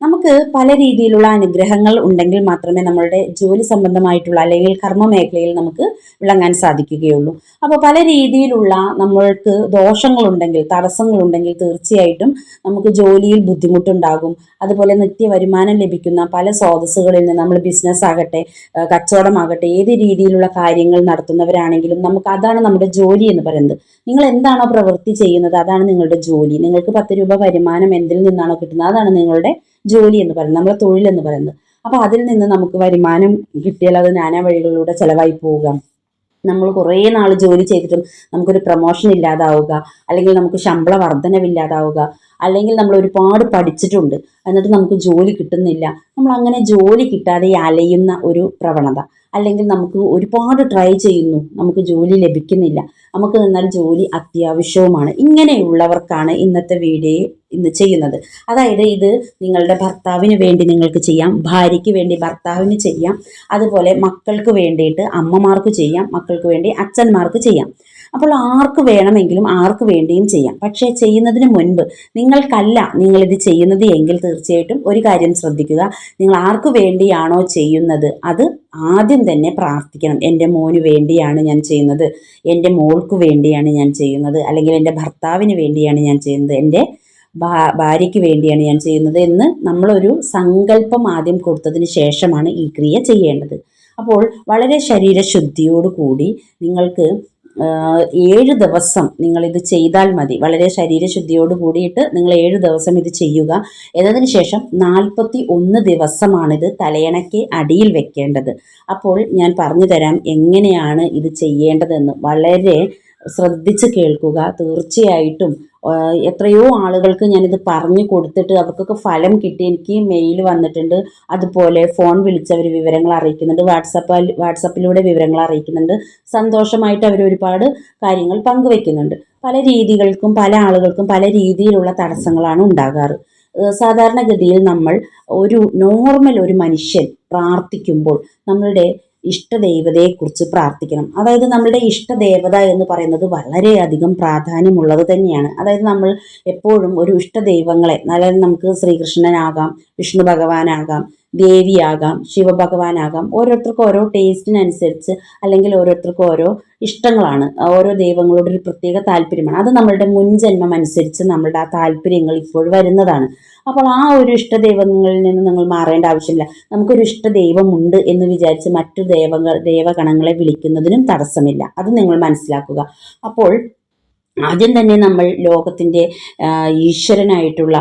നമുക്ക് പല രീതിയിലുള്ള അനുഗ്രഹങ്ങൾ ഉണ്ടെങ്കിൽ മാത്രമേ നമ്മളുടെ ജോലി സംബന്ധമായിട്ടുള്ള അല്ലെങ്കിൽ കർമ്മ മേഖലയിൽ നമുക്ക് വിളങ്ങാൻ സാധിക്കുകയുള്ളൂ. അപ്പോൾ പല രീതിയിലുള്ള നമ്മൾക്ക് ദോഷങ്ങളുണ്ടെങ്കിൽ തടസ്സങ്ങളുണ്ടെങ്കിൽ തീർച്ചയായിട്ടും നമുക്ക് ജോലിയിൽ ബുദ്ധിമുട്ടുണ്ടാകും. അതുപോലെ നിത്യ വരുമാനം ലഭിക്കുന്ന പല സ്രോതസ്സുകളിൽ നിന്ന് നമ്മൾ ബിസിനസ് ആകട്ടെ കച്ചവടമാകട്ടെ ഏത് രീതിയിലുള്ള കാര്യങ്ങൾ നടത്തുന്നവരാണെങ്കിലും നമുക്ക് അതാണ് നമ്മുടെ ജോലി എന്ന് പറയുന്നത്. നിങ്ങൾ എന്താണോ പ്രവൃത്തി ചെയ്യുന്നത് അതാണ് നിങ്ങളുടെ ജോലി. നിങ്ങൾക്ക് പത്ത് രൂപ വരുമാനം എന്തിൽ നിന്നാണോ കിട്ടുന്നത് അതാണ് നിങ്ങളുടെ ജോലി എന്ന് പറയുന്നത് നമ്മുടെ തൊഴിൽ എന്ന് പറയുന്നത്. അപ്പോൾ അതിൽ നിന്ന് നമുക്ക് വരുമാനം കിട്ടിയാൽ അത് നാനാ വഴികളിലൂടെ ചെലവായി പോവുക നമ്മൾ കുറേ നാൾ ജോലി ചെയ്തിട്ടും നമുക്കൊരു പ്രൊമോഷൻ ഇല്ലാതാവുക അല്ലെങ്കിൽ നമുക്ക് ശമ്പള വർധനവില്ലാതാവുക അല്ലെങ്കിൽ നമ്മൾ ഒരുപാട് പഠിച്ചിട്ടുണ്ട് എന്നിട്ട് നമുക്ക് ജോലി കിട്ടുന്നില്ല. നമ്മൾ അങ്ങനെ ജോലി കിട്ടാതെ അലയുന്ന ഒരു പ്രവണത. അല്ലെങ്കിൽ നമുക്ക് ഒരുപാട് ട്രൈ ചെയ്യുന്നു നമുക്ക് ജോലി ലഭിക്കുന്നില്ല. നമുക്ക് നിന്നാൽ ജോലി അത്യാവശ്യവുമാണ്. ഇങ്ങനെയുള്ളവർക്കാണ് ഇന്നത്തെ വീഡിയോ ഇന്ന് ചെയ്യുന്നത്. അതായത് ഇത് നിങ്ങളുടെ ഭർത്താവിന് വേണ്ടി നിങ്ങൾക്ക് ചെയ്യാം ഭാര്യയ്ക്ക് വേണ്ടി ഭർത്താവിന് ചെയ്യാം അതുപോലെ മക്കൾക്ക് വേണ്ടിയിട്ട് അമ്മമാർക്ക് ചെയ്യാം മക്കൾക്ക് വേണ്ടി അച്ഛന്മാർക്ക് ചെയ്യാം. അപ്പോൾ ആർക്ക് വേണമെങ്കിലും ആർക്ക് വേണ്ടിയും ചെയ്യാം. പക്ഷേ ചെയ്യുന്നതിന് മുൻപ് നിങ്ങൾക്കല്ല നിങ്ങളിത് ചെയ്യുന്നത് എങ്കിൽ തീർച്ചയായിട്ടും ഒരു കാര്യം ശ്രദ്ധിക്കുക. നിങ്ങൾ ആർക്ക് വേണ്ടിയാണോ ചെയ്യുന്നത് അത് ആദ്യം തന്നെ പ്രാർത്ഥിക്കണം. എന്റെ മോന് വേണ്ടിയാണ് ഞാൻ ചെയ്യുന്നത്. എന്റെ മോൾക്ക് വേണ്ടിയാണ് ഞാൻ ചെയ്യുന്നത്. അല്ലെങ്കിൽ എന്റെ ഭർത്താവിന് വേണ്ടിയാണ് ഞാൻ ചെയ്യുന്നത്. എന്റെ ഭാര്യയ്ക്ക് വേണ്ടിയാണ് ഞാൻ ചെയ്യുന്നത് എന്ന് നമ്മളൊരു സങ്കല്പം ആദ്യം കൊടുത്തതിന് ശേഷമാണ് ഈ ക്രിയ ചെയ്യേണ്ടത്. അപ്പോൾ വളരെ ശരീരശുദ്ധിയോടുകൂടി നിങ്ങൾക്ക് ഏഴ് ദിവസം ഇത് ചെയ്താൽ മതി. വളരെ ശരീരശുദ്ധിയോട് കൂടിയിട്ട് നിങ്ങൾ ഏഴ് ദിവസം ഇത് ചെയ്യുക. എന്നതിന് ശേഷം നാൽപ്പത്തി ഒന്ന് ദിവസമാണിത് തലയണയ്ക്ക് അടിയിൽ വെക്കേണ്ടത്. അപ്പോൾ ഞാൻ പറഞ്ഞു തരാം എങ്ങനെയാണ് ഇത് ചെയ്യേണ്ടതെന്ന്. വളരെ ശ്രദ്ധിച്ച് കേൾക്കുക. തീർച്ചയായിട്ടും എത്രയോ ആളുകൾക്ക് ഞാനിത് പറഞ്ഞു കൊടുത്തിട്ട് അവർക്കൊക്കെ ഫലം കിട്ടി. എനിക്ക് മെയിൽ വന്നിട്ടുണ്ട്. അതുപോലെ ഫോൺ വിളിച്ചവർ വിവരങ്ങൾ അറിയിക്കുന്നുണ്ട്. വാട്സപ്പിൽ വാട്സപ്പിലൂടെ വിവരങ്ങൾ അറിയിക്കുന്നുണ്ട്. സന്തോഷമായിട്ട് അവർ ഒരുപാട് കാര്യങ്ങൾ പങ്കുവെക്കുന്നുണ്ട്. പല രീതികൾക്കും പല ആളുകൾക്കും പല രീതിയിലുള്ള തടസ്സങ്ങളാണ് ഉണ്ടാകാറ്. സാധാരണഗതിയിൽ നമ്മൾ ഒരു നോർമൽ ഒരു മനുഷ്യൻ പ്രാർത്ഥിക്കുമ്പോൾ നമ്മളുടെ ഇഷ്ടദൈവതയെക്കുറിച്ച് പ്രാർത്ഥിക്കണം. അതായത് നമ്മളുടെ ഇഷ്ടദേവത എന്ന് പറയുന്നത് വളരെയധികം പ്രാധാന്യമുള്ളത് തന്നെയാണ്. അതായത് നമ്മൾ എപ്പോഴും ഒരു ഇഷ്ടദൈവങ്ങളെ അതായത് നമുക്ക് ശ്രീകൃഷ്ണനാകാം വിഷ്ണു ഭഗവാനാകാം ദേവിയാകാം ശിവഭഗവാനാകാം ഓരോരുത്തർക്കും ഓരോ ടേസ്റ്റിനനുസരിച്ച് അല്ലെങ്കിൽ ഓരോരുത്തർക്കും ഓരോ ഇഷ്ടങ്ങളാണ്. ഓരോ ദൈവങ്ങളോട് ഒരു പ്രത്യേക താല്പര്യമാണ്. അത് നമ്മളുടെ മുൻജന്മം അനുസരിച്ച് നമ്മളുടെ ആ താല്പര്യങ്ങൾ ഇപ്പോൾ വരുന്നതാണ്. അപ്പോൾ ആ ഒരു ഇഷ്ടദൈവങ്ങളിൽ നിന്ന് നിങ്ങൾ മാറേണ്ട ആവശ്യമില്ല. നമുക്കൊരു ഇഷ്ട ദൈവമുണ്ട് എന്ന് വിചാരിച്ച് മറ്റു ദൈവങ്ങൾ ദേവഗണങ്ങളെ വിളിക്കുന്നതിനും തടസ്സമില്ല. അത് നിങ്ങൾ മനസ്സിലാക്കുക. അപ്പോൾ ആദ്യം തന്നെ നമ്മൾ ലോകത്തിന്റെ ഈശ്വരനായിട്ടുള്ള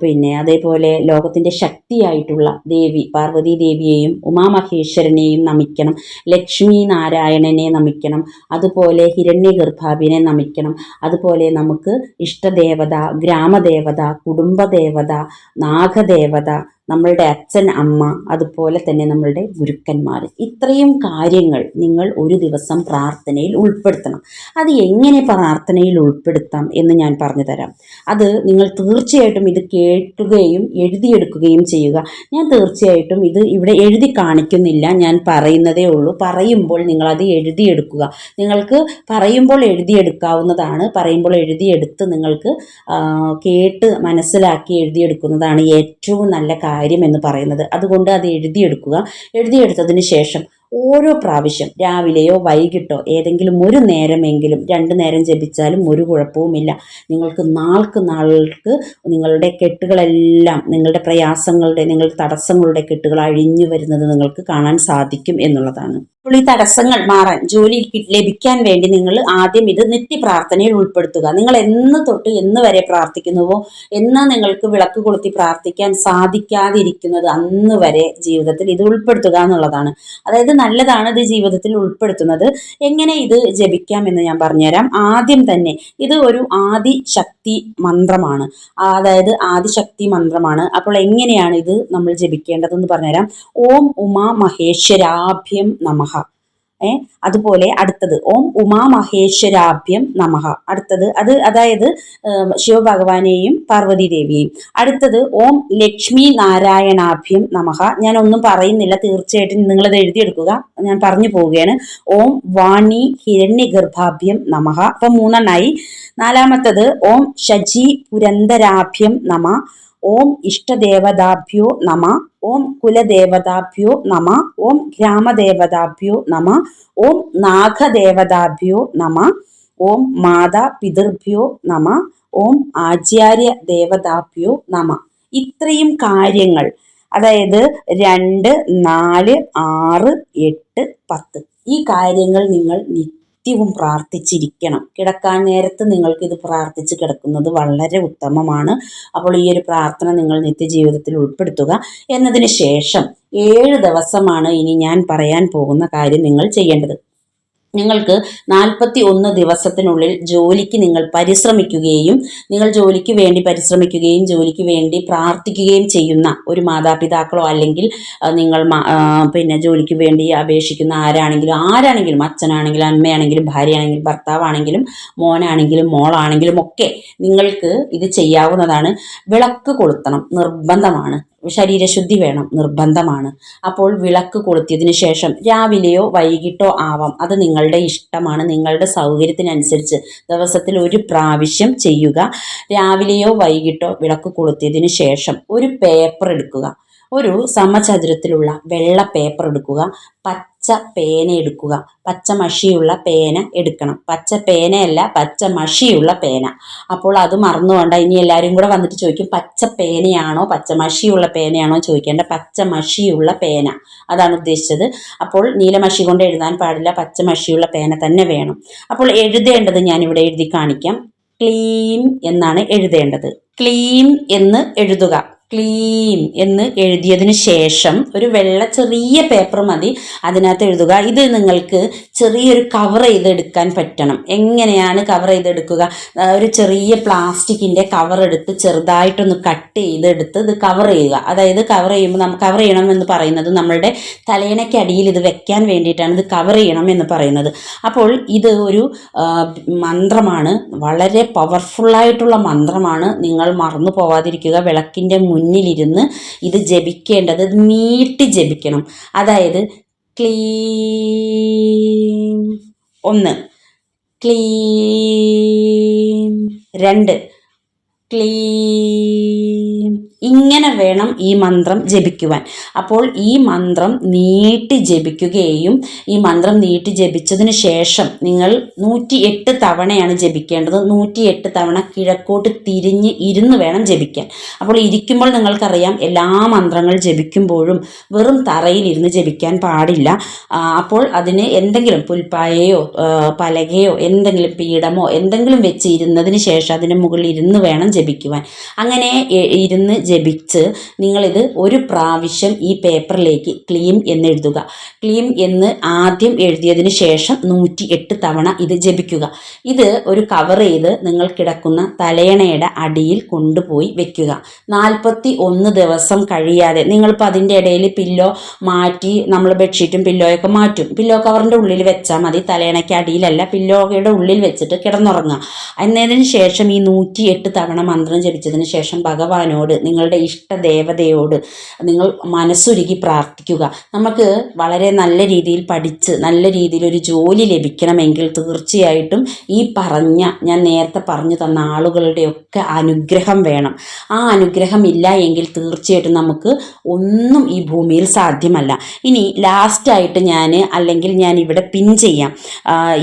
പിന്നെ അതേപോലെ ലോകത്തിന്റെ ശക്തിയായിട്ടുള്ള ദേവി പാർവതി ദേവിയെയും ഉമാമഹേശ്വരനെയും നമിക്കണം ലക്ഷ്മി നാരായണനെ നമിക്കണം അതുപോലെ ഹിരണ്യഗർഭാവിനെ നമിക്കണം അതുപോലെ നമുക്ക് ഇഷ്ടദേവത ഗ്രാമദേവത കുടുംബദേവത നാഗദേവത നമ്മളുടെ അച്ഛൻ അമ്മ അതുപോലെ തന്നെ നമ്മളുടെ ഗുരുക്കന്മാർ ഇത്രയും കാര്യങ്ങൾ നിങ്ങൾ ഒരു ദിവസം പ്രാർത്ഥനയിൽ ഉൾപ്പെടുത്തണം. അത് എങ്ങനെ പ്രാർത്ഥനയിൽ ഉൾപ്പെടുത്താം എന്ന് ഞാൻ പറഞ്ഞു തരാം. അത് നിങ്ങൾ തീർച്ചയായിട്ടും ഇത് കേൾക്കുകയും എഴുതിയെടുക്കുകയും ചെയ്യുക. ഞാൻ തീർച്ചയായിട്ടും ഇത് ഇവിടെ എഴുതി കാണിക്കുന്നില്ല ഞാൻ പറയുന്നതേ ഉള്ളൂ. പറയുമ്പോൾ നിങ്ങളത് എഴുതിയെടുക്കുക. നിങ്ങൾക്ക് പറയുമ്പോൾ എഴുതിയെടുക്കാവുന്നതാണ്. പറയുമ്പോൾ എഴുതിയെടുത്ത് നിങ്ങൾക്ക് കേട്ട് മനസ്സിലാക്കി എഴുതിയെടുക്കുന്നതാണ് ഏറ്റവും നല്ല കാര്യം. എന്ന് പറയുന്നത്. അതുകൊണ്ട് അത് എഴുതിയെടുക്കുക. എഴുതിയെടുത്തതിന് ശേഷം ഓരോ പ്രാവശ്യം രാവിലെയോ വൈകിട്ടോ ഏതെങ്കിലും ഒരു നേരമെങ്കിലും രണ്ട് നേരം ജപിച്ചാലും ഒരു കുഴപ്പവുമില്ല. നിങ്ങൾക്ക് നാൾക്ക് നാൾക്ക് നിങ്ങളുടെ കെട്ടുകളെല്ലാം നിങ്ങളുടെ പ്രയാസങ്ങളുടെ നിങ്ങളുടെ തടസ്സങ്ങളുടെ കെട്ടുകൾ അഴിഞ്ഞു വരുന്നത് നിങ്ങൾക്ക് കാണാൻ സാധിക്കും എന്നുള്ളതാണ്. അപ്പോൾ ഈ തടസ്സങ്ങൾ മാറാൻ ജോലി ലഭിക്കാൻ വേണ്ടി നിങ്ങൾ ആദ്യം ഇത് നിത്യപ്രാർത്ഥനയിൽ ഉൾപ്പെടുത്തുക. നിങ്ങൾ എന്ന് തൊട്ട് എന്ന് വരെ പ്രാർത്ഥിക്കുന്നുവോ എന്ന് നിങ്ങൾക്ക് വിളക്ക് കൊളുത്തി പ്രാർത്ഥിക്കാൻ സാധിക്കാതിരിക്കുന്നത് അന്ന് വരെ ജീവിതത്തിൽ ഇത് ഉൾപ്പെടുത്തുക എന്നുള്ളതാണ്. അതായത് നല്ലതാണ് ഇത് ജീവിതത്തിൽ ഉൾപ്പെടുത്തുന്നത്. എങ്ങനെ ഇത് ജപിക്കാം എന്ന് ഞാൻ പറഞ്ഞുതരാം. ആദ്യം തന്നെ ഇത് ഒരു ആദിശക്തി മന്ത്രമാണ്. അതായത് ആദിശക്തി മന്ത്രമാണ്. അപ്പോൾ എങ്ങനെയാണ് ഇത് നമ്മൾ ജപിക്കേണ്ടതെന്ന് പറഞ്ഞുതരാം. ഓം ഉമാ മഹേശ്വരാഭ്യം നമഃ. അതുപോലെ അടുത്തത് ഓം ഉമാമഹേശ്വരാഭ്യം നമഹ. അടുത്തത് അത് അതായത് ശിവഭഗവാനെയും പാർവതി ദേവിയെയും അടുത്തത് ഓം ലക്ഷ്മി നാരായണാഭ്യം നമഹ. ഞാൻ ഒന്നും പറയുന്നില്ല തീർച്ചയായിട്ടും നിങ്ങളത് എഴുതിയെടുക്കുക. ഞാൻ പറഞ്ഞു പോവുകയാണ്. ഓം വാണി ഹിരണ്യഗർഭാഭ്യം നമഹ. അപ്പൊ മൂന്നെണ്ണായി. നാലാമത്തത് ഓം ശജി പുരന്തരാഭ്യം നമ. ഓം ഇഷ്ടദേവതാഭ്യോ നമ ഓം കുലദേവതാഭ്യോ നമ ഓം ഗ്രാമദേവതാഭ്യോ നമ ഓം നാഗദേവതാഭ്യോ നമ ഓം മാതാ പിതൃഭ്യോ നമ ഓം ആചാര്യ ദേവതാഭ്യോ നമ. ഇത്രയും കാര്യങ്ങൾ. അതായത് രണ്ട് നാല് ആറ് എട്ട് പത്ത്. ഈ കാര്യങ്ങൾ നിങ്ങൾ നിത്യവും പ്രാർത്ഥിച്ചിരിക്കണം. കിടക്കാൻ നേരത്ത് നിങ്ങൾക്ക് ഇത് പ്രാർത്ഥിച്ച് കിടക്കുന്നത് വളരെ ഉത്തമമാണ്. അപ്പോൾ ഈ ഒരു പ്രാർത്ഥന നിങ്ങൾ നിത്യജീവിതത്തിൽ ഉൾപ്പെടുത്തുക. എന്നതിന് ശേഷം ഏഴ് ദിവസമാണ് ഇനി ഞാൻ പറയാൻ പോകുന്ന കാര്യം നിങ്ങൾ ചെയ്യേണ്ടത്. നിങ്ങൾക്ക് നാൽപ്പത്തി ഒന്ന് ദിവസത്തിനുള്ളിൽ ജോലിക്ക് നിങ്ങൾ പരിശ്രമിക്കുകയും നിങ്ങൾ ജോലിക്ക് വേണ്ടി പരിശ്രമിക്കുകയും ജോലിക്ക് വേണ്ടി പ്രാർത്ഥിക്കുകയും ചെയ്യുന്ന ഒരു മാതാപിതാക്കളോ അല്ലെങ്കിൽ നിങ്ങൾ പിന്നെ ജോലിക്ക് വേണ്ടി അപേക്ഷിക്കുന്ന ആരാണെങ്കിലും ആരാണെങ്കിലും അച്ഛനാണെങ്കിലും അമ്മയാണെങ്കിലും ഭാര്യയാണെങ്കിലും ഭർത്താവാണെങ്കിലും മോനാണെങ്കിലും മോളാണെങ്കിലും ഒക്കെ നിങ്ങൾക്ക് ഇത് ചെയ്യാവുന്നതാണ്. വിളക്ക് കൊളുത്തണം നിർബന്ധമാണ്. ശരീരശുദ്ധി വേണം നിർബന്ധമാണ്. അപ്പോൾ വിളക്ക് കൊളുത്തിയതിനു ശേഷം രാവിലെയോ വൈകിട്ടോ ആവാം. അത് നിങ്ങളുടെ ഇഷ്ടമാണ് നിങ്ങളുടെ സൗകര്യത്തിനനുസരിച്ച് ദിവസത്തിൽ ഒരു പ്രാവശ്യം ചെയ്യുക. രാവിലെയോ വൈകിട്ടോ വിളക്ക് കൊളുത്തിയതിനു ശേഷം ഒരു പേപ്പർ എടുക്കുക. ഒരു സമചതുരത്തിലുള്ള വെള്ള പേപ്പർ എടുക്കുക പച്ച പേന എടുക്കുക. പച്ച മഷിയുള്ള പേന എടുക്കണം. പച്ച പേനയല്ല പച്ച മഷിയുള്ള പേന. അപ്പോൾ അത് മറന്നുകൊണ്ട് ഇനി എല്ലാവരും കൂടെ വന്നിട്ട് ചോദിക്കും പച്ച പേനയാണോ പച്ച മഷിയുള്ള പേനയാണോ ചോദിക്കേണ്ട. പച്ച മഷിയുള്ള പേന. അതാണ് ഉദ്ദേശിച്ചത്. അപ്പോൾ നീലമഷി കൊണ്ട് എഴുതാൻ പാടില്ല. പച്ച മഷിയുള്ള പേന തന്നെ വേണം. അപ്പോൾ എഴുതേണ്ടത് ഞാനിവിടെ എഴുതി കാണിക്കാം. ക്ലീം എന്നാണ് എഴുതേണ്ടത്. ക്ലീം എന്ന് എഴുതുക. ക്ലീം എന്ന് എഴുതിയതിന് ശേഷം ഒരു വെള്ള ചെറിയ പേപ്പർ മതി അതിനകത്ത് എഴുതുക ഇത് നിങ്ങൾക്ക് ചെറിയൊരു കവർ ചെയ്തെടുക്കാൻ പറ്റണം. എങ്ങനെയാണ് കവർ ചെയ്തെടുക്കുക? ഒരു ചെറിയ പ്ലാസ്റ്റിക്കിന്റെ കവർ എടുത്ത് ചെറുതായിട്ടൊന്ന് കട്ട് ചെയ്തെടുത്ത് ഇത് കവർ ചെയ്യുക. അതായത് കവർ ചെയ്യുമ്പോൾ നമുക്ക് കവർ ചെയ്യണം എന്ന് പറയുന്നത് നമ്മളുടെ അടിയിൽ ഇത് വെക്കാൻ വേണ്ടിയിട്ടാണ് ഇത് കവർ ചെയ്യണം എന്ന് പറയുന്നത്. അപ്പോൾ ഇത് ഒരു മന്ത്രമാണ്. വളരെ പവർഫുള്ളായിട്ടുള്ള മന്ത്രമാണ്. നിങ്ങൾ മറന്നു പോവാതിരിക്കുക. വിളക്കിന്റെ മുന്നിലിരുന്ന് ഇത് ജപിക്കേണ്ടത് നീട്ടി ജപിക്കണം. അതായത് ക്ലീം ഒന്ന് ക്ലീം രണ്ട് ക്ലീം ഇങ്ങനെ വേണം ഈ മന്ത്രം ജപിക്കുവാൻ. അപ്പോൾ ഈ മന്ത്രം നീട്ടി ജപിക്കുകയും ഈ മന്ത്രം നീട്ടി ജപിച്ചതിന് ശേഷം നിങ്ങൾ നൂറ്റി എട്ട് തവണയാണ് ജപിക്കേണ്ടത്. നൂറ്റി എട്ട് തവണ കിഴക്കോട്ട് തിരിഞ്ഞ് ഇരുന്ന് വേണം ജപിക്കാൻ. അപ്പോൾ ഇരിക്കുമ്പോൾ നിങ്ങൾക്കറിയാം എല്ലാ മന്ത്രങ്ങൾ ജപിക്കുമ്പോഴും വെറും തറയിലിരുന്ന് ജപിക്കാൻ പാടില്ല. അപ്പോൾ അതിന് എന്തെങ്കിലും പുൽപ്പായയോ പലകയോ എന്തെങ്കിലും പീഠമോ എന്തെങ്കിലും വെച്ച് ഇരുന്നതിന് ശേഷം അതിന് മുകളിൽ ഇരുന്ന് വേണം ജപിക്കുവാൻ. അങ്ങനെ ഇരുന്ന് ജപിച്ച് നിങ്ങളിത് ഒരു പ്രാവശ്യം ഈ പേപ്പറിലേക്ക് ക്ലീം എന്ന് എഴുതുക ക്ലീം എന്ന് ആദ്യം എഴുതിയതിന് ശേഷം നൂറ്റി എട്ട് തവണ ഇത് ജപിക്കുക. ഇത് ഒരു കവർ ചെയ്ത് നിങ്ങൾ കിടക്കുന്ന തലയണയുടെ അടിയിൽ കൊണ്ടുപോയി വെക്കുക. നാൽപ്പത്തി ഒന്ന് ദിവസം കഴിയാതെ നിങ്ങളിപ്പോൾ അതിന്റെ ഇടയിൽ പില്ലോ മാറ്റി നമ്മൾ ബെഡ്ഷീറ്റും പില്ലോയൊക്കെ മാറ്റും. പില്ലോ കവറിന്റെ ഉള്ളിൽ വെച്ചാൽ മതി. തലയണയ്ക്ക് അടിയിലല്ല. പില്ലോയുടെ ഉള്ളിൽ വെച്ചിട്ട് കിടന്നുറങ്ങുക. എന്നതിന് ശേഷം ഈ നൂറ്റിയെട്ട് തവണ മന്ത്രം ജപിച്ചതിന് ശേഷം ഭഗവാനോട് നിങ്ങളുടെ ഇഷ്ട ദേവതയോട് നിങ്ങൾ മനസ്സുരുകി പ്രാർത്ഥിക്കുക. നമുക്ക് വളരെ നല്ല രീതിയിൽ പഠിച്ച് നല്ല രീതിയിൽ ഒരു ജോലി ലഭിക്കണമെങ്കിൽ തീർച്ചയായിട്ടും ഈ പറഞ്ഞ ഞാൻ നേരത്തെ പറഞ്ഞു തന്ന ആളുകളുടെയൊക്കെ അനുഗ്രഹം വേണം. ആ അനുഗ്രഹം ഇല്ല എങ്കിൽ തീർച്ചയായിട്ടും നമുക്ക് ഒന്നും ഈ ഭൂമിയിൽ സാധ്യമല്ല. ഇനി ലാസ്റ്റായിട്ട് ഞാൻ അല്ലെങ്കിൽ ഞാൻ ഇവിടെ പിൻ ചെയ്യാം.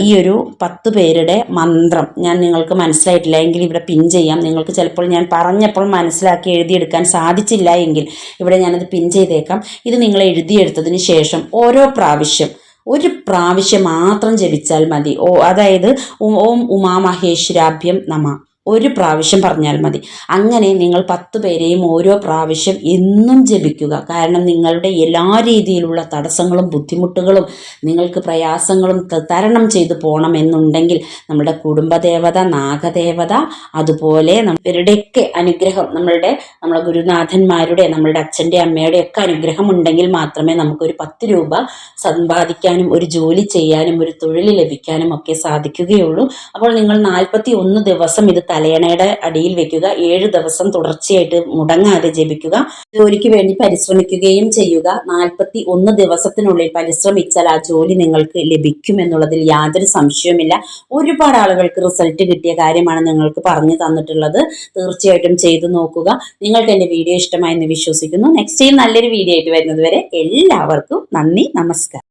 ഈ ഒരു പത്ത് പേരുടെ മന്ത്രം ഞാൻ നിങ്ങൾക്ക് മനസ്സിലായിട്ടില്ല എങ്കിൽ ഇവിടെ പിൻ ചെയ്യാം. നിങ്ങൾക്ക് ചിലപ്പോൾ ഞാൻ പറഞ്ഞപ്പോൾ മനസ്സിലാക്കി എഴുതിയെടുക്കാൻ സാധിച്ചില്ല എങ്കിൽ ഇവിടെ ഞാനത് പിൻ ചെയ്തേക്കാം. ഇത് നിങ്ങൾ എഴുതിയെടുത്തതിന് ശേഷം ഓരോ പ്രാവശ്യം ഒരു പ്രാവശ്യം മാത്രം ജപിച്ചാൽ മതി. ഓ അതായത് ഓം ഉമാമഹേശ്വരാഭ്യം നമ. ഒരു പ്രാവശ്യം പറഞ്ഞാൽ മതി. അങ്ങനെ നിങ്ങൾ പത്ത് പേരെയും ഓരോ പ്രാവശ്യം എന്നും ജപിക്കുക. കാരണം നിങ്ങളുടെ എല്ലാ രീതിയിലുള്ള തടസ്സങ്ങളും ബുദ്ധിമുട്ടുകളും നിങ്ങൾക്ക് പ്രയാസങ്ങളും തരണം ചെയ്തു പോകണം എന്നുണ്ടെങ്കിൽ നമ്മുടെ കുടുംബദേവത നാഗദേവത അതുപോലെ ഇവരുടെയൊക്കെ അനുഗ്രഹം നമ്മളുടെ നമ്മുടെ ഗുരുനാഥന്മാരുടെ നമ്മളുടെ അച്ഛന്റെ അമ്മയുടെ ഒക്കെ അനുഗ്രഹം ഉണ്ടെങ്കിൽ മാത്രമേ നമുക്കൊരു പത്ത് രൂപ സമ്പാദിക്കാനും ഒരു ജോലി ചെയ്യാനും ഒരു തൊഴിൽ ലഭിക്കാനും ഒക്കെ സാധിക്കുകയുള്ളൂ. അപ്പോൾ നിങ്ങൾ നാൽപ്പത്തി ഒന്ന് ദിവസം ഇത് തലയണയുടെ അടിയിൽ വെക്കുക. ഏഴ് ദിവസം തുടർച്ചയായിട്ട് മുടങ്ങാതെ ജപിക്കുക. ജോലിക്ക് വേണ്ടി പരിശ്രമിക്കുകയും ചെയ്യുക. നാൽപ്പത്തി ഒന്ന് ദിവസത്തിനുള്ളിൽ പരിശ്രമിച്ചാൽ ആ ജോലി നിങ്ങൾക്ക് ലഭിക്കും എന്നുള്ളതിൽ യാതൊരു സംശയവുമില്ല. ഒരുപാട് ആളുകൾക്ക് റിസൾട്ട് കിട്ടിയ കാര്യമാണ് നിങ്ങൾക്ക് പറഞ്ഞു തന്നിട്ടുള്ളത്. തീർച്ചയായിട്ടും ചെയ്തു നോക്കുക. നിങ്ങൾക്ക് എന്റെ വീഡിയോ ഇഷ്ടമായെന്ന് വിശ്വസിക്കുന്നു. നെക്സ്റ്റ് ടൈം നല്ലൊരു വീഡിയോ ആയിട്ട് വരുന്നത് വരെ എല്ലാവർക്കും നന്ദി നമസ്കാരം.